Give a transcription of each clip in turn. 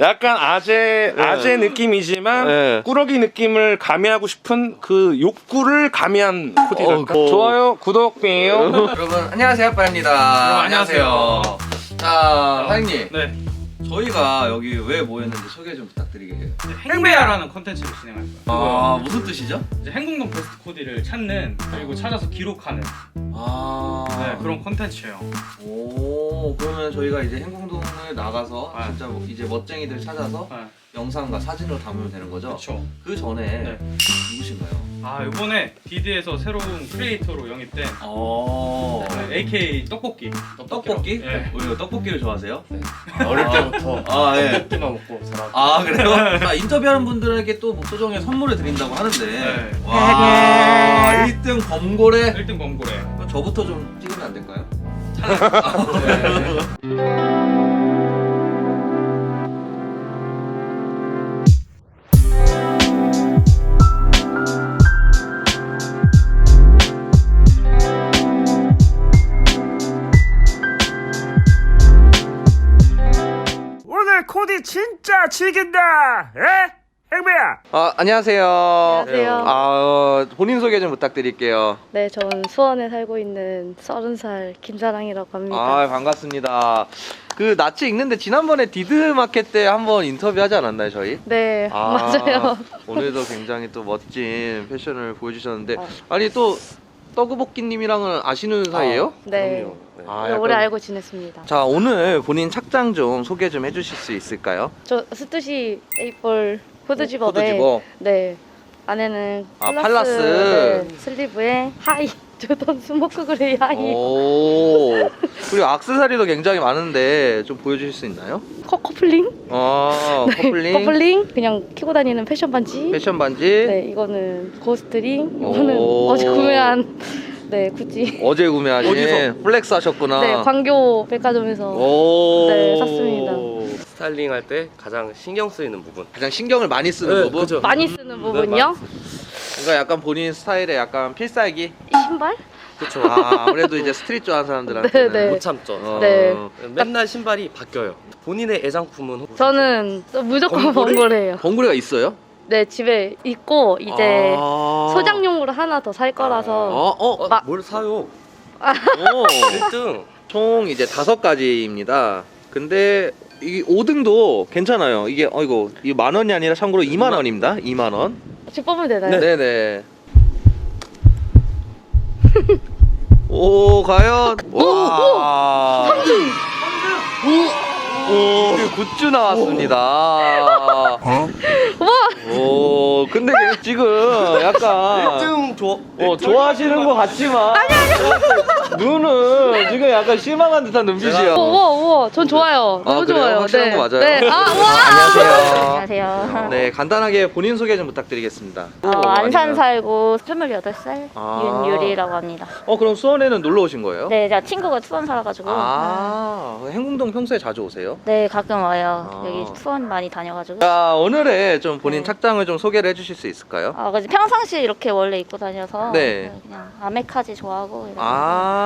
약간 아재 네. 아재 느낌이지만 네. 꾸러기 느낌을 가미하고 싶은 그 욕구를 가미한 코디랄까. 어, 어. 좋아요, 구독, 삐요. 여러분 안녕하세요 빠입니다 안녕하세요. 자 사장님 네, 저희가 여기 왜 모였는지 소개 좀 부탁드리게요 행배야라는 컨텐츠를 진행할 거예요. 아 무슨 뜻이죠? 이제 행궁동 베스트 코디를 찾는 그리고 찾아서 기록하는 아 네, 그런 컨텐츠예요. 오 그러면 저희가 이제 행궁동을 나가서 네. 진짜 뭐 이제 멋쟁이들 찾아서 네, 영상과 사진으로 담으면 되는 거죠? 그렇죠. 그 전에 네. 누구신가요? 아 이번에 디드에서 새로운 크리에이터로 영입된 어 네, AK 떡볶이. 떡볶이? 네. 왜요? 떡볶이를 좋아하세요? 어릴 때부터 아 예. 떡볶이만 먹고 살아. 아 그래요? 아, 인터뷰하는 분들에게 또 목소정에 선물을 드린다고 하는데 네. 와 1등 범고래 1등 범고래. 저부터 좀 안 될까요? 오늘 코디 진짜 즐긴다. 에? 행배야. 아, 안녕하세요. 안녕하세요. 아, 어, 본인 소개 좀 부탁드릴게요. 네, 전 수원에 살고 있는 서른 살 김사랑이라고 합니다. 아, 반갑습니다. 그 낯이 익는데 지난번에 디드 마켓 때 한번 인터뷰하지 않았나요, 저희? 네, 아, 맞아요. 오늘도 굉장히 또 멋진 패션을 보여주셨는데 아. 아니 또 떡우볶이님이랑은 아시는 사이예요? 네, 아, 네, 약간- 오래 알고 지냈습니다. 자 오늘 본인 착장 좀 소개 좀 해주실 수 있을까요? 저 스투시 에이볼 후드집업에 후드집업. 네 안에는 아, 팔라스, 팔라스. 네, 슬리브에 하이 조던 스모크 그레이 하이 오 그리고 악세사리도 굉장히 많은데 좀 보여주실 수 있나요? 커, 커플링 아 커플링, 커플링 그냥 키고 다니는 패션 반지 패션 반지 네 이거는 고스트링 오. 이거는 어제 구매한 네 구찌 어제 구매하신 어디서? 플렉스 하셨구나. 네 광교 백화점에서 오. 네, 샀습니다. 스타일링 할 때 가장 신경 쓰이는 부분. 가장 신경을 많이 쓰는 네, 부분. 그죠. 많이 쓰는 부분이요 그러니까 약간 본인 스타일에 약간 필살기. 신발 그렇죠. 아, 아무래도 이제 스트릿 좋아하는 사람들한테는 네, 네. 못 참죠. 어, 네. 맨날 신발이 바뀌어요. 본인의 애장품은 혹시 저는 또 무조건 범고래? 범고래예요. 번구리가 있어요? 네 집에 있고 이제 아. 소장용으로 하나 더살 거라서 어, 어, 어, 마- 뭘 사요? 오. 1등. 총 이제 다섯 가지입니다. 근데 이 5등도 괜찮아요. 이게 어이고 이 만 원이 아니라 참고로 2만 원입니다. 2만 원. 집 뽑으면 되나요? 네, 네. 오, 과연 와. 3등. 오, 굿즈 나왔습니다. 와. 오, 근데 지금 약간 1등 좋아. 어, 좋아하시는 것 같지만 눈은 지금 약간 실망한 듯한 눈빛이야. 우와 우와 전 좋아요. 아, 너무 그래요? 좋아요. 확실한 네. 거 맞아요? 네. 아 우와. 안녕하세요. 안녕하세요. 네, 간단하게 본인 소개 좀 부탁드리겠습니다. 어, 뭐 안산 아니면- 살고 28살 아. 윤유리라고 합니다. 어, 그럼 수원에는 놀러 오신 거예요? 네, 제가 친구가 수원 살아가지고 아, 행궁동 평소에 자주 오세요? 네 가끔 와요. 아. 여기 수원 많이 다녀가지고. 자, 오늘의 좀 본인 네. 착장을 좀 소개를 해주실 수 있을까요? 아, 그래서 평상시에 이렇게 원래 입고 다녀서 네. 그냥 아메카지 좋아하고 이런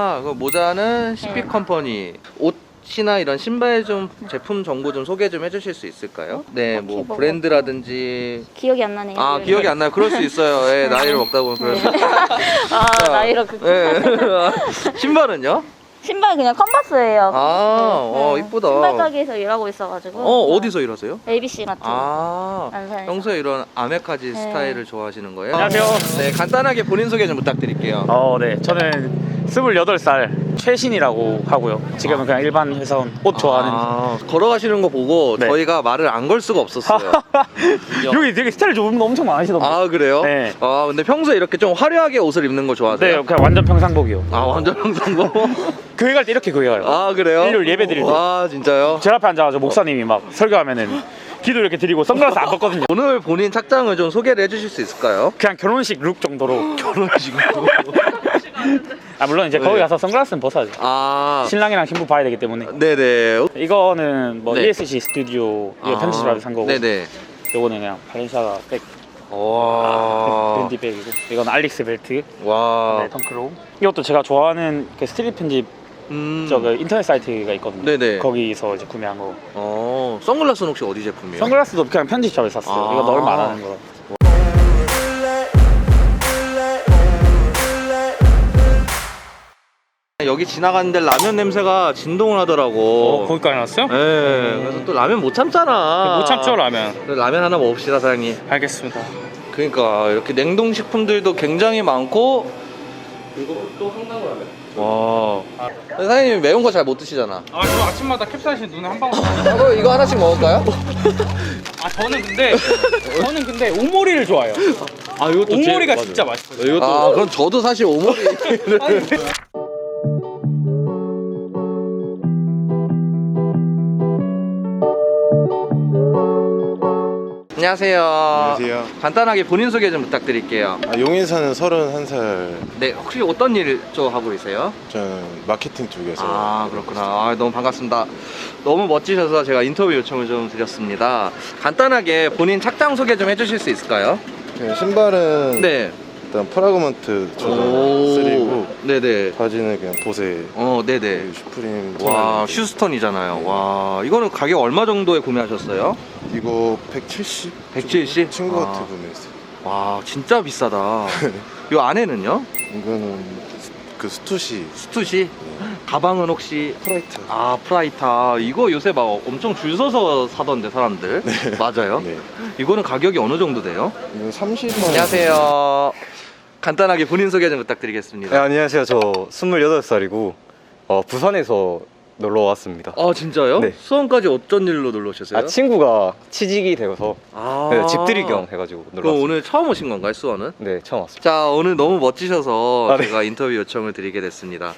아, 그 모자는 CP 네. 컴퍼니. 옷이나 이런 신발 좀 제품 정보 좀 소개 좀 해주실 수 있을까요? 네, 딱히 뭐뭐 브랜드라든지. 기억이 안 나네요. 아, 기억이 안 나요. 그럴 수 있어요. 예, 나이를 먹다 보면 그럴 수 있어요. 아 자, 나이로 그 예. 신발은요? 신발 그냥 컨버스예요. 아, 네, 어, 네. 이쁘다. 신발 가게에서 일하고 있어가지고. 어, 어디서 일하세요? ABC 같은. 아, 안산에서. 평소에 이런 아메카지 네. 스타일을 좋아하시는 거예요? 안녕하세요. 네, 간단하게 본인 소개 좀 부탁드릴게요. 어, 네. 저는 28살 최신이라고 하고요. 지금은 그냥 일반 회사원 옷 좋아하는. 아, 걸어가시는 거 보고 네. 저희가 말을 안 걸 수가 없었어요. 여기 되게 스타일 좋은 분 엄청 많으시던데. 아, 그래요? 네. 아, 근데 평소에 이렇게 좀 화려하게 옷을 입는 거 네, 좋아하세요? 그냥 완전 평상복이요. 아, 완전 평상복? 교회 갈 때 이렇게 교회 가요. 아, 그래요? 일요일 예배 드릴 때. 아, 진짜요? 제 앞에 앉아가지고 목사님이 막 설교하면은 기도 이렇게 드리고 선글라스 안 벗거든요. 오늘 본인 착장을 좀 소개를 해주실 수 있을까요? 그냥 결혼식 룩 정도로. 결혼식으로. 아 물론 이제 거기 네. 가서 선글라스는 벗어야죠. 아, 신랑이랑 신부 봐야 되기 때문에. 네네. 이거는 뭐 네. ESC 스튜디오 이거 편집하러 산 거고. 네네. 요거는 그냥 발렌시아가 백 와. 밴디 백이고 이건 알릭스 벨트 와. 네, 덩크로우 이것도 제가 좋아하는 그 스트릿 편집 음. 저그 인터넷 사이트가 있거든요. 네네. 거기서 이제 구매한 거. 어, 선글라스는 혹시 어디 제품이에요? 선글라스도 그냥 편집샵에 샀어요. 아. 이거 널 말하는 거. 여기 지나가는데 라면 냄새가 진동을 하더라고. 어, 거기까지 나왔어요? 네, 그래서 또 라면 못 참잖아. 못 참죠 라면. 그래서 라면 하나 먹읍시다, 사장님. 알겠습니다. 그러니까 이렇게 냉동 식품들도 굉장히 많고 그리고 또 한강 라면. 와. 사장님 매운 거 잘 못 드시잖아. 아 저 아침마다 캡사이신 눈에 한 방울. 아, 그럼 이거 하나씩 먹을까요? 아 저는 근데 저는 근데 오모리를 좋아해요. 아, 이것도 오모리가 진짜 맛있어요. 이것도 아, 그럼 저도 사실 오모리. 안녕하세요. 안녕하세요. 간단하게 본인 소개 좀 부탁드릴게요. 아, 용인 사는 31살 네, 혹시 어떤 일 좀 하고 계세요? 저는 마케팅 쪽에서 아 그렇구나 아, 너무 반갑습니다 너무 멋지셔서 제가 인터뷰 요청을 좀 드렸습니다 간단하게 본인 착장 소개 좀 해주실 수 있을까요? 그 신발은 네 일단 프라그먼트 조던 오. 3고 네네 바지는 그냥 보세 어 네네 슈프림 와톤 휴스턴이잖아요 와 이거는 가격 얼마 정도에 구매하셨어요? 이거 170? 170? 친구한테 아. 구매했어요 와 진짜 비싸다 이 안에는요? 이거는 그 스투시 스투시? 가방은 혹시 프라이트 아 프라이타 이거 요새 막 엄청 줄 서서 사던데 사람들 맞아요? 네 이거는 가격이 어느 정도 돼요? 이거 30만 안녕하세요. 간단하게 본인 소개 좀 부탁드리겠습니다. 네, 안녕하세요. 저 28살이고 어, 부산에서 놀러 왔습니다. 아 진짜요? 네. 수원까지 어쩐 일로 놀러 오셨어요? 아, 친구가 취직이 되어서 아. 네, 집들이 겸 해가지고 놀러 그럼 왔습니다. 오늘 처음 오신 건가요, 수원은? 네, 처음 왔습니다. 자 오늘 너무 멋지셔서 아, 네. 제가 인터뷰 요청을 드리게 됐습니다.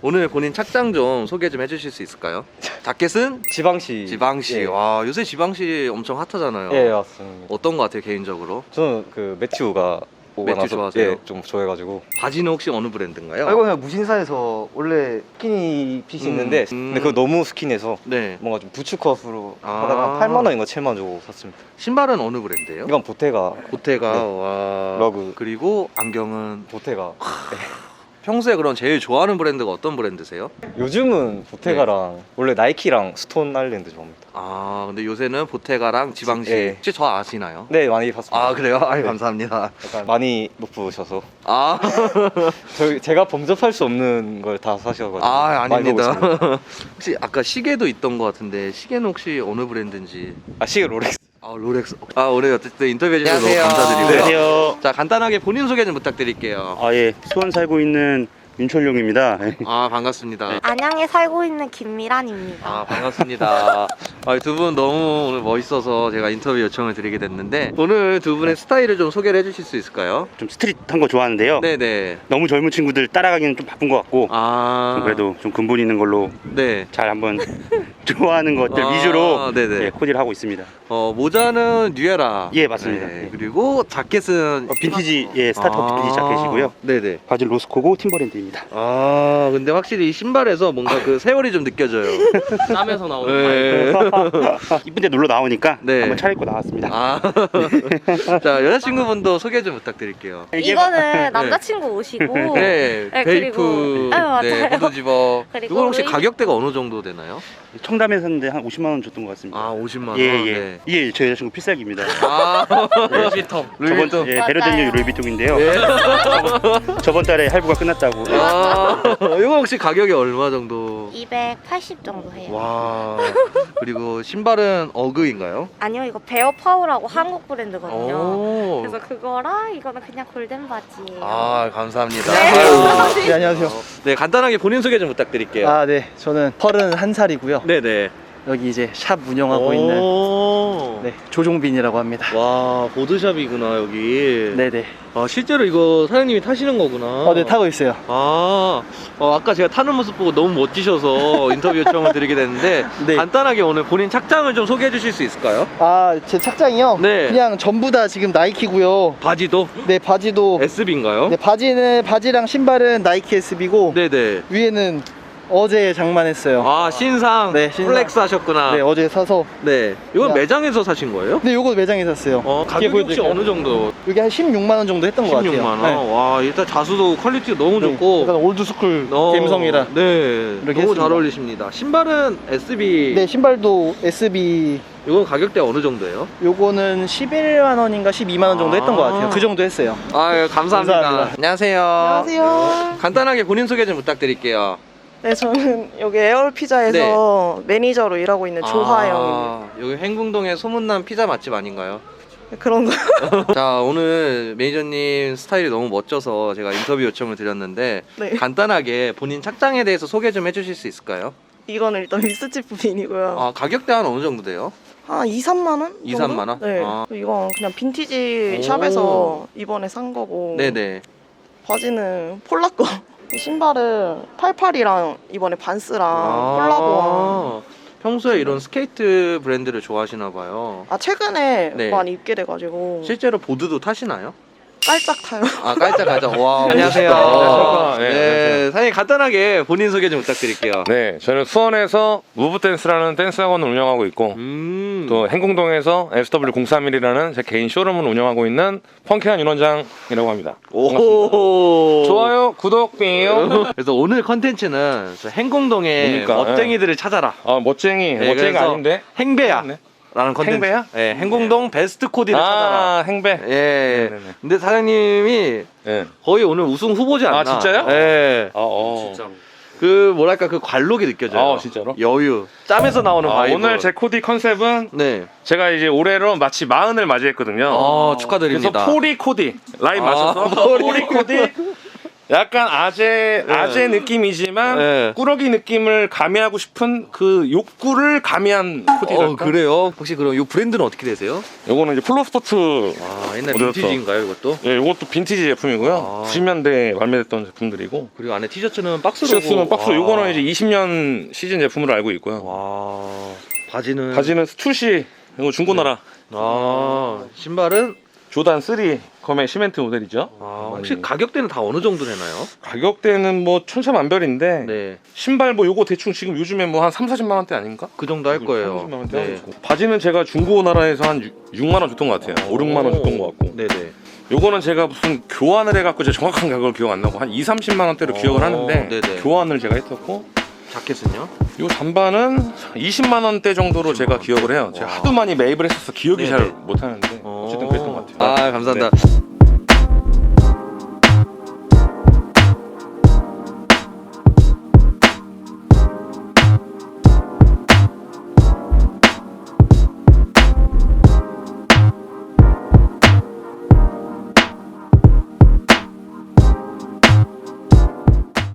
오늘 본인 착장 좀 소개 좀 해주실 수 있을까요? 자켓은 지방시. 지방시. 예, 와 요새 지방시 엄청 핫하잖아요. 예, 맞습니다. 어떤 거 같아요 개인적으로? 저는 그 매튜가 매튜 나서 좋아하세요? 예, 좀 좋아해가지고. 바지는 혹시 어느 브랜드인가요? 아, 이거 그냥 무신사에서 원래 스키니 핏이 음, 있는데 음. 근데 그거 너무 스키니해서 네. 뭔가 좀 부츠컷으로 아. 하다가 8만 원인가 7만 원 주고 샀습니다. 신발은 어느 브랜드예요? 이건 보테가 보테가 네. 와 러그. 그리고 안경은 보테가 평소에 그럼 제일 좋아하는 브랜드가 어떤 브랜드세요? 요즘은 보테가랑 네. 원래 나이키랑 스톤 아일랜드 좋아합니다. 아 근데 요새는 보테가랑 지방시 예. 혹시 저 아시나요? 네, 많이 샀습니다. 아 그래요? 아 네. 감사합니다. 약간 많이 높으셔서 아, 저희 제가 범접할 수 없는 걸 다 사셔가지고 아 많이 보고 있습니다. 아닙니다. 혹시 아까 시계도 있던 것 같은데 시계는 혹시 어느 브랜드인지? 아 시계 롤렉스 아 롤렉스. 아 오늘 어쨌든 인터뷰 해 주셔서 너무 안녕하세요. 감사드리고요. 안녕하세요. 자 간단하게 본인 소개 좀 부탁드릴게요. 아, 예. 수원 살고 있는 윤철용입니다. 아 반갑습니다. 안양에 살고 있는 김미란입니다. 아 반갑습니다. 아, 두 분 너무 오늘 멋있어서 제가 인터뷰 요청을 드리게 됐는데 오늘 두 분의 스타일을 좀 소개를 해주실 수 있을까요? 좀 스트릿한 거 좋아하는데요. 네네. 너무 젊은 친구들 따라가기는 좀 바쁜 것 같고 아 좀 그래도 좀 근본 있는 걸로 네. 잘 한번 좋아하는 것들 아, 위주로 네네. 예, 코디를 하고 있습니다. 어 모자는 뉴에라. 예, 맞습니다. 네. 네. 그리고 자켓은 어, 빈티지 예 스타터 빈티지 자켓이고요. 네네. 바지 로스코고 팀버랜드입니다. 아 근데 확실히 이 신발에서 뭔가 그 세월이 좀 느껴져요. 땀에서 나오는 네. 이쁜데 놀러 나오니까 네. 한번 차려입고 나왔습니다. 아. 자 여자친구분도 소개 좀 부탁드릴게요. 이거는 남자친구 옷이고 네, 네, 베이프, 그리고- 네, 맞아요. 네. 그리고 이건 혹시 루이- 가격대가 어느 정도 되나요? 청담에 샀는데 한 50만 원 줬던 것 같습니다. 아, 50만 원. 예, 예. 네. 이게 제 여자친구 필살기입니다. 아, 루이비통. 저번 루이비통. 예, 맞아요. 베르덴유 루이비통인데요. 예. 저번, 저번 달에 할부가 끝났다고. 아, 이거 혹시 가격이 얼마 정도? 280 정도 해요. 와. 그리고 신발은 어그인가요? 아니요, 이거 베어 파우라고 한국 브랜드거든요. 오. 그래서 그거랑 이거는 그냥 골든 바지예요. 아, 감사합니다. 네. 네, 안녕하세요. 네, 간단하게 본인 소개 좀 부탁드릴게요. 아, 네. 저는 31살이고요. 네네. 여기 이제 샵 운영하고 있는 오. 네, 조종빈이라고 합니다. 와, 보드샵이구나, 여기. 네, 네. 아, 실제로 이거 사장님이 타시는 거구나. 어, 네, 타고 있어요. 아, 어, 아까 제가 타는 모습 보고 너무 멋지셔서 인터뷰 요청을 드리게 됐는데 네. 간단하게 오늘 본인 착장을 좀 소개해 주실 수 있을까요? 아, 제 착장이요? 네. 그냥 전부 다 지금 나이키고요. 바지도 네, 바지도 SB인가요? 네, 바지는 바지랑 신발은 나이키 SB고 네네. 위에는 어제 장만했어요. 아 신상 네, 신상. 플렉스 하셨구나. 네, 어제 사서. 네. 이건 야. 매장에서 사신 거예요? 근데 요거 매장에 샀어요. 어, 가격이 혹시 보여드릴까요? 어느 정도? 이게 한 16만 원 정도 했던 것 16만 같아요. 원. 네. 와 일단 자수도 퀄리티가 너무 네, 좋고 약간 올드스쿨 어, 감성이라. 네. 이렇게 너무 잘 했습니다. 어울리십니다. 신발은 SB. 네, 신발도 SB 이건 가격대 어느 정도예요? 요거는 11만 원인가 12만 원 정도 했던 것 같아요. 그 정도 했어요. 아유 감사합니다. 감사합니다. 안녕하세요. 안녕하세요. 간단하게 본인 소개 좀 부탁드릴게요. 네, 저는 여기 에어 피자에서 매니저로 일하고 있는 조하영입니다. 아, 여기 행궁동에 소문난 피자 맛집 아닌가요? 그런 거. 자 오늘 매니저님 스타일이 너무 멋져서 제가 인터뷰 요청을 드렸는데 네. 간단하게 본인 착장에 대해서 소개 좀 해주실 수 있을까요? 이거는 일단 미스집 부인이고요. 아 가격대 한 어느 정도 돼요? 한 2, 3만 원? 2, 정도? 3만 원? 네. 아. 이건 그냥 빈티지 오. 샵에서 이번에 산 거고. 네네. 바지는 폴라 거. 신발은 88이랑 이번에 반스랑 콜라보한. 아, 평소에 이런 스케이트 브랜드를 좋아하시나 봐요. 아 최근에 네. 많이 입게 돼가지고 실제로 보드도 타시나요? 깔짝 타요. 아 깔짝 깔짝. 와 안녕하세요. 네, 네, 안녕하세요. 사장님 간단하게 본인 소개 좀 부탁드릴게요. 네, 저는 수원에서 무브 댄스라는 댄스 학원을 운영하고 있고 음. 또 행궁동에서 SW031이라는 제 개인 쇼룸을 운영하고 있는 펑키한 윤원장이라고 합니다. 오. 좋아요, 구독, 삐요. 그래서 오늘 컨텐츠는 저 행궁동의 뭡니까? 멋쟁이들을 찾아라. 아, 멋쟁이, 네, 멋쟁이가 그래서 아닌데. 행배야. 네. 라는 컨텐츠. 행배야? 네, 행궁동 베스트 코디를 찾아라. 아, 행배. 예. 예. 네네네. 근데 사장님이 네. 거의 오늘 우승 후보지 않나? 아, 진짜요? 예. 아, 어. 그 뭐랄까 그 관록이 느껴져요. 아, 진짜로? 여유. 짬에서 나오는 아, 바이브. 오늘 제 코디 컨셉은 네. 제가 이제 올해로 마치 마흔을 맞이했거든요. 아, 축하드립니다. 그래서 포리 코디 라인 아, 맞춰서 포리 코디 약간 아재 네. 아재 느낌이지만 네. 꾸러기 느낌을 가미하고 싶은 그 욕구를 가미한 코디랄까? 어, 그래요? 혹시 그럼 이 브랜드는 어떻게 되세요? 요거는 이제 플로 스포츠 아, 옛날 어디였어? 빈티지인가요, 이것도? 예, 요것도 빈티지 제품이고요. 아. 90년대에 발매됐던 제품들이고 그리고 안에 티셔츠는 박스로. 티셔츠는 박스 와. 요거는 이제 20년 시즌 제품으로 알고 있고요. 와. 바지는 바지는 스투시 이거 중고나라 아, 신발은 조단 3 검의 시멘트 모델이죠. 아, 혹시 가격대는 다 어느 정도 되나요? 가격대는 뭐 천차만별인데 네. 신발 뭐 요거 대충 지금 요즘에 뭐 한 3, 40만 원대 아닌가? 그 정도 할 거예요. 30만 원대 네. 바지는 제가 중고 나라에서 한 6 만 원 줬던 것 같아요. 5, 6만 원 줬던 것 같고. 네네. 요거는 제가 무슨 교환을 해갖고 제가 정확한 가격을 기억 안 나고 한 2, 30만 원대로 어, 기억을 하는데 네네. 교환을 제가 했었고 자켓은요? 요 잠바는 20만 원대 정도로 제가 기억을 해요. 제가 와. 하도 많이 매입을 했어서 기억이 네네. 잘 못하는데 어 쨌든 그랬던 것 같아요. 아, 감사합니다.